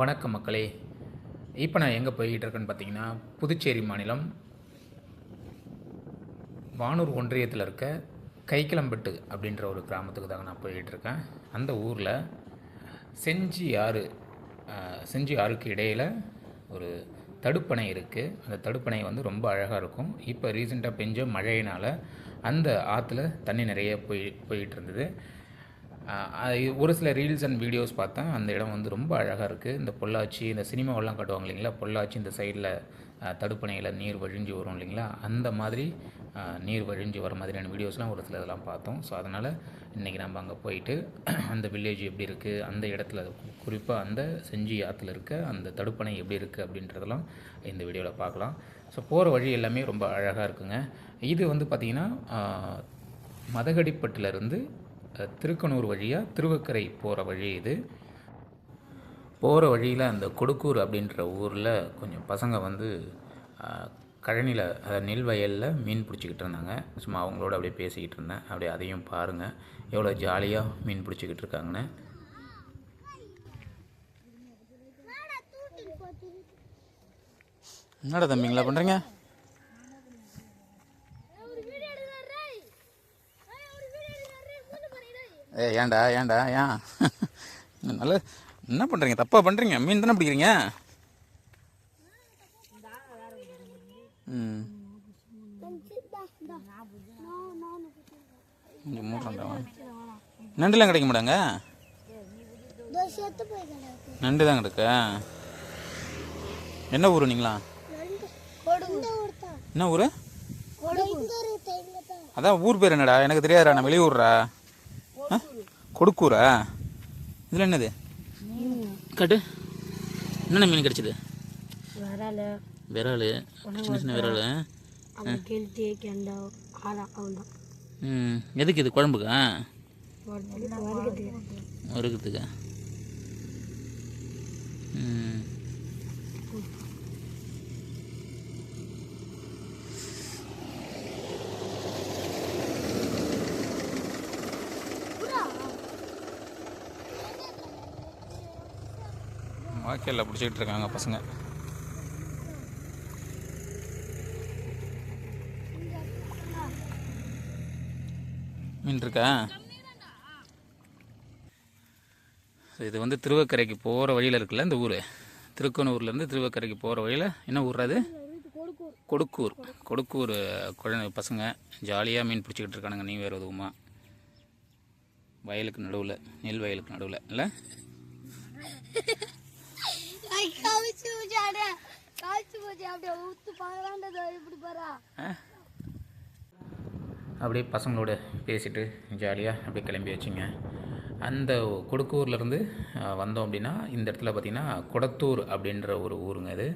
வணக்கம் மக்களே. இப்போ நான் எங்கே போய்கிட்டு இருக்கேன்னு பார்த்தீங்கன்னா புதுச்சேரி மாநிலம் வானூர் ஒன்றியத்தில் இருக்க கைக்கிளம்பட்டு அப்படின்ற ஒரு கிராமத்துக்கு தாங்க நான் போய்கிட்டு இருக்கேன். அந்த ஊரில் செஞ்சி ஆறு செஞ்சி ஆறுக்கு இடையில் ஒரு தடுப்பணை இருக்குது அந்த தடுப்பணை வந்து ரொம்ப அழகாக இருக்கும். இப்போ ரீசெண்டாக பெஞ்ச மழையினால் அந்த ஆற்றுல தண்ணி நிறைய போய் போயிட்டு இருந்தது. ஒரு சில ரீல்ஸ் அண்ட் வீடியோஸ் பார்த்தேன். அந்த இடம் வந்து ரொம்ப அழகாக இருக்குது இந்த பொள்ளாச்சி இந்த சினிமாவெல்லாம் காட்டுவாங்க இல்லைங்களா? பொள்ளாச்சி இந்த சைடில் தடுப்பணையில் நீர் வழிஞ்சு வரும் இல்லைங்களா? அந்த மாதிரி நீர் வழிஞ்சு வர மாதிரியான வீடியோஸ்லாம் ஒரு சில இதெல்லாம் பார்த்தோம். ஸோ அதனால் இன்றைக்கி நம்ம அங்கே போயிட்டு அந்த வில்லேஜ் எப்படி இருக்குது அந்த இடத்துல குறிப்பாக அந்த செஞ்சி ஆற்றுல இருக்க அந்த தடுப்பணை எப்படி இருக்குது அப்படின்றதெல்லாம் இந்த வீடியோவில் பார்க்கலாம். ஸோ போகிற வழி எல்லாமே ரொம்ப அழகாக இருக்குங்க. இது வந்து பார்த்திங்கன்னா மதகடிப்பட்டிலேருந்து திருக்கனூர் வழியாக திருவக்கரை போகிற வழி இது. போகிற வழியில் அந்த கொடுக்கூர் அப்படின்ற ஊரில் கொஞ்சம் பசங்க வந்து கழனியில் அதாவது நெல் வயலில் மீன் பிடிச்சிக்கிட்டு இருந்தாங்க. சும்மா அவங்களோட அப்படியே பேசிக்கிட்டு இருந்தேன். அப்படியே அதையும் பாருங்கள் எவ்வளோ ஜாலியாக மீன் பிடிச்சிக்கிட்டு இருக்காங்கன்னு. என்னடா தம்பிங்களா பண்ணுறீங்க ஏ ஏன்டா ஏன்டா ஏன்? நல்ல என்ன பண்ணுறீங்க தப்பாக பண்ணுறீங்க மீன் தானே பிடிக்கிறீங்க? ம். நண்டுலாம் கிடைக்க மாட்டாங்க? நண்டு தான் கிடக்கு. என்ன ஊர் நீங்களா? என்ன ஊர்? அதான் ஊர் பேர் என்னடா? எனக்கு தெரியாதுடா நான் வெளியூர்ரா? கொடுக்கூரா இதில் என்னது? கட்டு. என்னென்ன மீன் கிடைச்சது? வரால. விரால். சின்ன சின்ன விரால். ம். எதுக்கு இது குழம்புக்கா? வறுக்கிறதுக்கா ம். வாய்க்காலில் பிடிச்சிக்கிட்டு இருக்காங்க பசங்க. மீன் இருக்கா இது வந்து திருவக்கரைக்கு போகிற வழியில் இருக்குல்ல இந்த ஊர்? திருக்கோணூர்லேருந்து திருவக்கரைக்கு போகிற வழியில் என்ன ஊர் அது கொடுக்கூர். கொடுக்கூர் குழந்தை பசங்க ஜாலியாக மீன் பிடிச்சிக்கிட்டு இருக்கானுங்க நீ வேறு உதவுமா வயலுக்கு நடுவில் நெல் வயலுக்கு நடுவில் இல்லை? போச்சு அப்படியே ஊத்து இப்படி பாரா அப்படியே பசங்களோட பேசிட்டு ஜாலியாக அப்படியே கிளம்பி வச்சுங்க. அந்த கொடுக்கூர்லேருந்து வந்தோம் அப்படின்னா இந்த இடத்துல பார்த்திங்கன்னா கொடத்தூர் அப்படின்ற ஒரு ஊருங்க இது.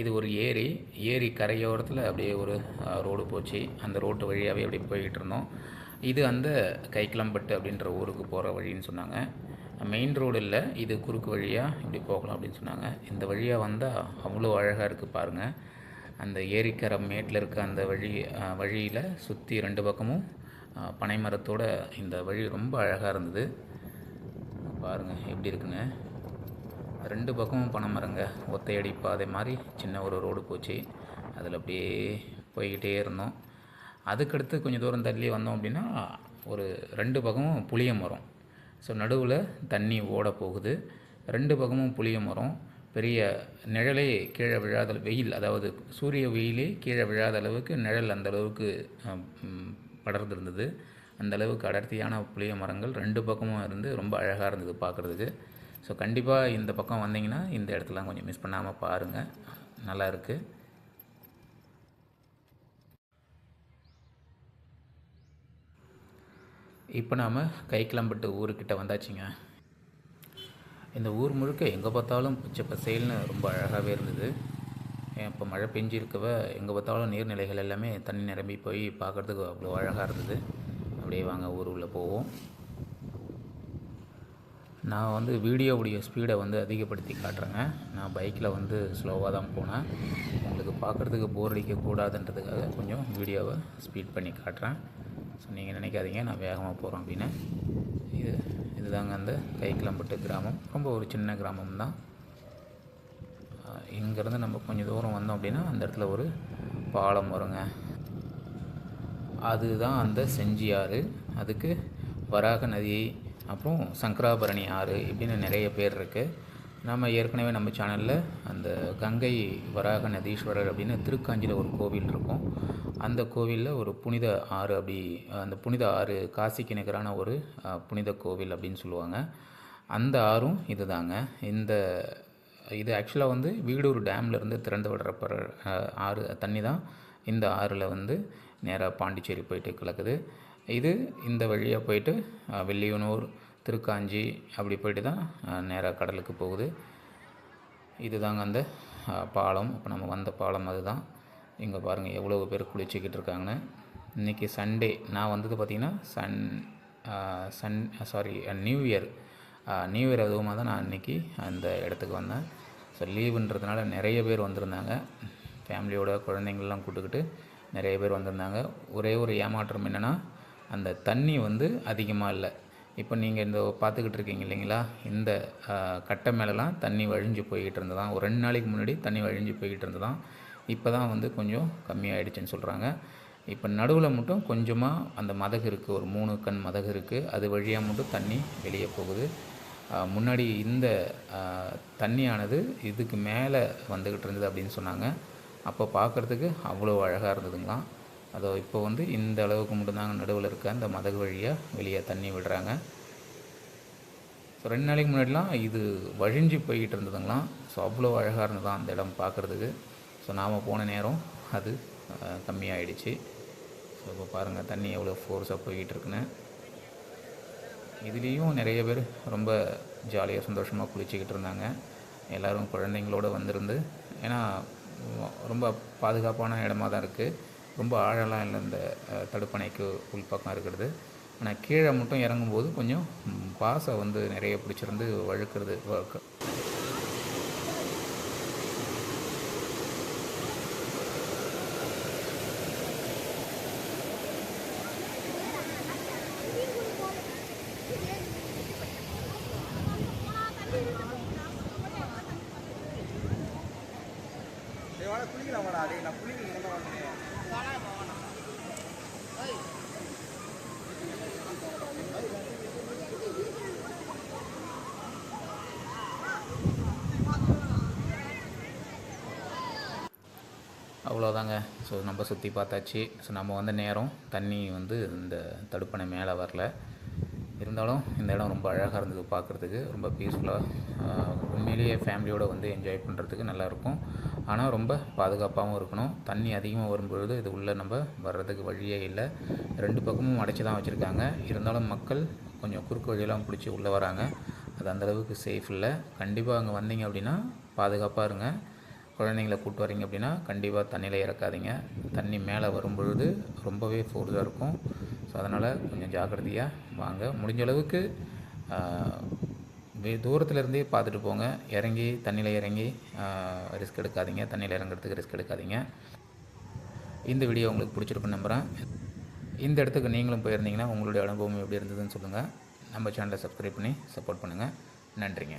இது ஒரு ஏரி. ஏரி கரையோரத்தில் அப்படியே ஒரு ரோடு போச்சு. அந்த ரோட்டு வழியாகவே அப்படியே போய்கிட்டு இருந்தோம். இது அந்த கைக்கிளம்பட்டு அப்படின்ற ஊருக்கு போகிற வழின்னு சொன்னாங்க. மெயின் ரோடு இல்லை. இது குறுக்கு வழியாக இப்படி போகலாம் அப்படின்னு சொன்னாங்க. இந்த வழியாக வந்தால் அவ்வளோ அழகாக இருக்குது பாருங்கள் அந்த ஏரிக்கரை மேட்டில் இருக்க அந்த வழி வழியில் சுற்றி ரெண்டு பக்கமும் பனைமரத்தோட பனை மரத்தோட இந்த வழி ரொம்ப அழகாக இருந்தது. பாருங்கள் எப்படி இருக்குங்க. ரெண்டு பக்கமும் பனை மரங்க ஒத்தையடி பாதை மாதிரி சின்ன ஒரு ரோடு போச்சு. அதில் அப்படியே போய்கிட்டே இருந்தோம். அதுக்கடுத்து கொஞ்சம் தூரம் தள்ளி வந்தோம் அப்படின்னா ஒரு ரெண்டு பக்கமும் புளிய மரம். ஸோ நடுவில் தண்ணி ஓட போகுது. ரெண்டு பக்கமும் புளிய மரம். பெரிய நிழலே கீழே விழாத வெயில் அதாவது சூரிய வெயிலே கீழே விழாத அளவுக்கு நிழல் அந்த அளவுக்கு அஹ், அந்த அளவுக்கு அடர்த்தியான புளிய மரங்கள் ரெண்டு பக்கமும் இருந்து ரொம்ப அழகாக இருந்தது பார்க்குறதுக்கு ஸோ கண்டிப்பாக இந்த பக்கம் வந்தீங்கன்னா இந்த இடத்தெல்லாம் கொஞ்சம் மிஸ் பண்ணாமல் பாருங்கள் நல்லா இருக்குது இப்போ நாம் கை கிளம்பிட்டு ஊருக்கிட்ட வந்தாச்சுங்க. இந்த ஊர் முழுக்க எங்கே பார்த்தாலும் பச்சை பசேல்னு ரொம்ப அழகாகவே இருந்தது. இப்போ மழை பெஞ்சிருக்கவ எங்கே பார்த்தாலும் நீர்நிலைகள் எல்லாமே தண்ணி நிரம்பி போய் பார்க்குறதுக்கு அவ்வளோ அழகாக இருந்தது. அப்படியே வாங்க ஊர் உள்ளே போவோம். நான் வந்து வீடியோவுடைய ஸ்பீடை வந்து அதிகப்படுத்தி காட்டுறேங்க. நான் பைக்கில் வந்து ஸ்லோவாக தான் போனேன். உங்களுக்கு பார்க்குறதுக்கு போர் அடிக்கக்கூடாதுன்றதுக்காக கொஞ்சம் வீடியோவை ஸ்பீட் பண்ணி காட்டுறேன். ஸோ நீங்கள் நினைக்காதீங்க நான் வேகமாக போகிறோம் அப்படின்னு. இது இதுதாங்க அந்த கைக்கிளம்பட்டு கிராமம். ரொம்ப ஒரு சின்ன கிராமம் தான். இங்கேருந்து நம்ம கொஞ்சம் தூரம் வந்தோம் அப்படின்னா அந்த இடத்துல ஒரு பாலம் வருங்க. அதுதான் அந்த செஞ்சி ஆறு. அதுக்கு வராக நதி அப்புறம் சங்கராபரணி ஆறு இப்படின்னு நிறைய பேர் இருக்குது நம்ம ஏற்கனவே நம்ம சேனலில் அந்த கங்கை வராக நதீஸ்வரர் அப்படின்னு திருக்காஞ்சியில் ஒரு கோவில் இருக்கும். அந்த கோவிலில் ஒரு புனித ஆறு அப்படி அந்த புனித ஆறு காசிக்கு நிகரான ஒரு புனித கோவில் அப்படின்னு சொல்லுவாங்க. அந்த ஆறும் இதுதாங்க. இந்த இது ஆக்சுவலாக வந்து வீடூர் டேம்லேருந்து திறந்து விடுற ஆறு தண்ணி தான் இந்த ஆறில் வந்து நேராக பாண்டிச்சேரி போயிட்டு கலக்குது இது இந்த வழியாக போயிட்டு வெள்ளியனூர் திருக்காஞ்சி அப்படி போயிட்டு தான் நேராக கடலுக்கு போகுது. இதுதாங்க அந்த பாலம். இப்போ நம்ம வந்த பாலம் அதுதான். இங்கே பாருங்கள் எவ்வளோ பேர் குளிச்சுக்கிட்டு இருக்காங்கன்னு. இன்றைக்கி சண்டே நான் வந்தது பார்த்திங்கன்னா sun sun sorry new year new year அதுவுமாக தான் நான் இன்றைக்கி அந்த இடத்துக்கு வந்தேன். ஸோ லீவுன்றதுனால நிறைய பேர் வந்திருந்தாங்க. ஃபேமிலியோட குழந்தைங்கள்லாம் கூட்டுக்கிட்டு நிறைய பேர் வந்திருந்தாங்க. ஒரே ஒரு ஏமாற்றம் என்னென்னா அந்த தண்ணி வந்து அதிகமாக இல்லை. இப்போ நீங்கள் இந்த பார்த்துக்கிட்டு இருக்கீங்க இல்லைங்களா? இந்த கட்டை மேலெலாம் தண்ணி வழிஞ்சு போய்கிட்டு இருந்ததாம். ஒரு ரெண்டு நாளைக்கு முன்னாடி தண்ணி வழிஞ்சு போய்கிட்டு இருந்ததாம். இப்போ தான் வந்து கொஞ்சம் கம்மியாயிடுச்சுன்னு சொல்கிறாங்க இப்போ நடுவில் மட்டும் கொஞ்சமாக அந்த மதகு இருக்குது ஒரு மூணு கண் மதகு இருக்குது அது வழியாக மட்டும் தண்ணி வெளியே போகுது. முன்னாடி இந்த தண்ணியானது இதுக்கு மேலே வந்துக்கிட்டு இருந்தது அப்படின்னு சொன்னாங்க. அப்போ பார்க்குறதுக்கு அவ்வளோ அழகாக இருந்ததுங்களாம். அதோ இப்போ வந்து இந்த அளவுக்கு மட்டும்தாங்க நடுவில் இருக்க அந்த மதகு வழியாக வெளியே தண்ணி விடுறாங்க. ஸோ ரெண்டு நாளைக்கு முன்னாடிலாம் இது வழிஞ்சு போய்கிட்டு இருந்ததுங்களாம் ஸோ அவ்வளோ அழகாக இருந்ததான் அந்த இடம் பார்க்குறதுக்கு. ஸோ நாம் போன நேரம் அது கம்மியாயிடுச்சு. ஸோ இப்போ பாருங்கள் தண்ணி எவ்வளோ ஃபோர்ஸாக போய்கிட்டு இருக்குன்னு. இதுலேயும் நிறைய பேர் ரொம்ப ஜாலியாக சந்தோஷமாக குளிச்சுக்கிட்டு இருந்தாங்க. எல்லோரும் குழந்தைங்களோட வந்திருந்து ஏன்னா ரொம்ப பாதுகாப்பான இடமா தான் இருக்குது ரொம்ப ஆழலாம் இல்லை இந்த தடுப்பணைக்கு உள்பக்கம் இருக்கிறது. ஆனால் கீழே மட்டும் இறங்கும்போது கொஞ்சம் பாசை வந்து நிறைய பிடிச்சிருந்து வழுக்கிறது அவ்வளோதாங்க ஸோ நம்ம சுற்றி பார்த்தாச்சு. ஸோ நம்ம வந்த நேரம் தண்ணி வந்து இந்த தடுப்பணை மேலே வரல. இருந்தாலும் இந்த இடம் ரொம்ப அழகாக இருந்தது பார்க்குறதுக்கு. ரொம்ப பீஸ்ஃபுல்லாக உண்மையிலேயே ஃபேமிலியோடு வந்து என்ஜாய் பண்ணுறதுக்கு நல்லாயிருக்கும் ஆனால் ரொம்ப பாதுகாப்பாகவும் இருக்கணும். தண்ணி அதிகமாக வரும்பொழுது இது உள்ளே நம்ம வர்றதுக்கு வழியே இல்லை. ரெண்டு பக்கமும் அடைச்சி தான் வச்சுருக்காங்க. இருந்தாலும் மக்கள் கொஞ்சம் குறுக்கு வழியெல்லாம் பிடிச்சி உள்ளே வராங்க. அது அந்தளவுக்கு சேஃப் இல்லை. கண்டிப்பாக அங்கே வந்தீங்க அப்படின்னா பாதுகாப்பாக இருங்க. குழந்தைங்கள கூப்பிட்டு வரீங்க அப்படின்னா கண்டிப்பாக தண்ணியில் இறக்காதீங்க. தண்ணி மேலே வரும்பொழுது ரொம்பவே ஃபோர்ஸாக இருக்கும். ஸோ அதனால் கொஞ்சம் ஜாக்கிரதையாக வாங்க. முடிஞ்ச அளவுக்கு தூரத்தில் இருந்தே பார்த்துட்டு போங்க. இறங்கி தண்ணியில் இறங்கி ரிஸ்க் எடுக்காதீங்க. தண்ணியில் இறங்குறதுக்கு ரிஸ்க் எடுக்காதீங்க. இந்த வீடியோ உங்களுக்கு பிடிச்சிருக்குன்னு நம்புகிறேன் இந்த இடத்துக்கு நீங்களும் போயிருந்தீங்கன்னா உங்களுடைய அனுபவம் எப்படி இருந்ததுன்னு சொல்லுங்கள் நம்ம சேனலை சப்ஸ்கிரைப் பண்ணி சப்போர்ட் பண்ணுங்கள் நன்றிங்க.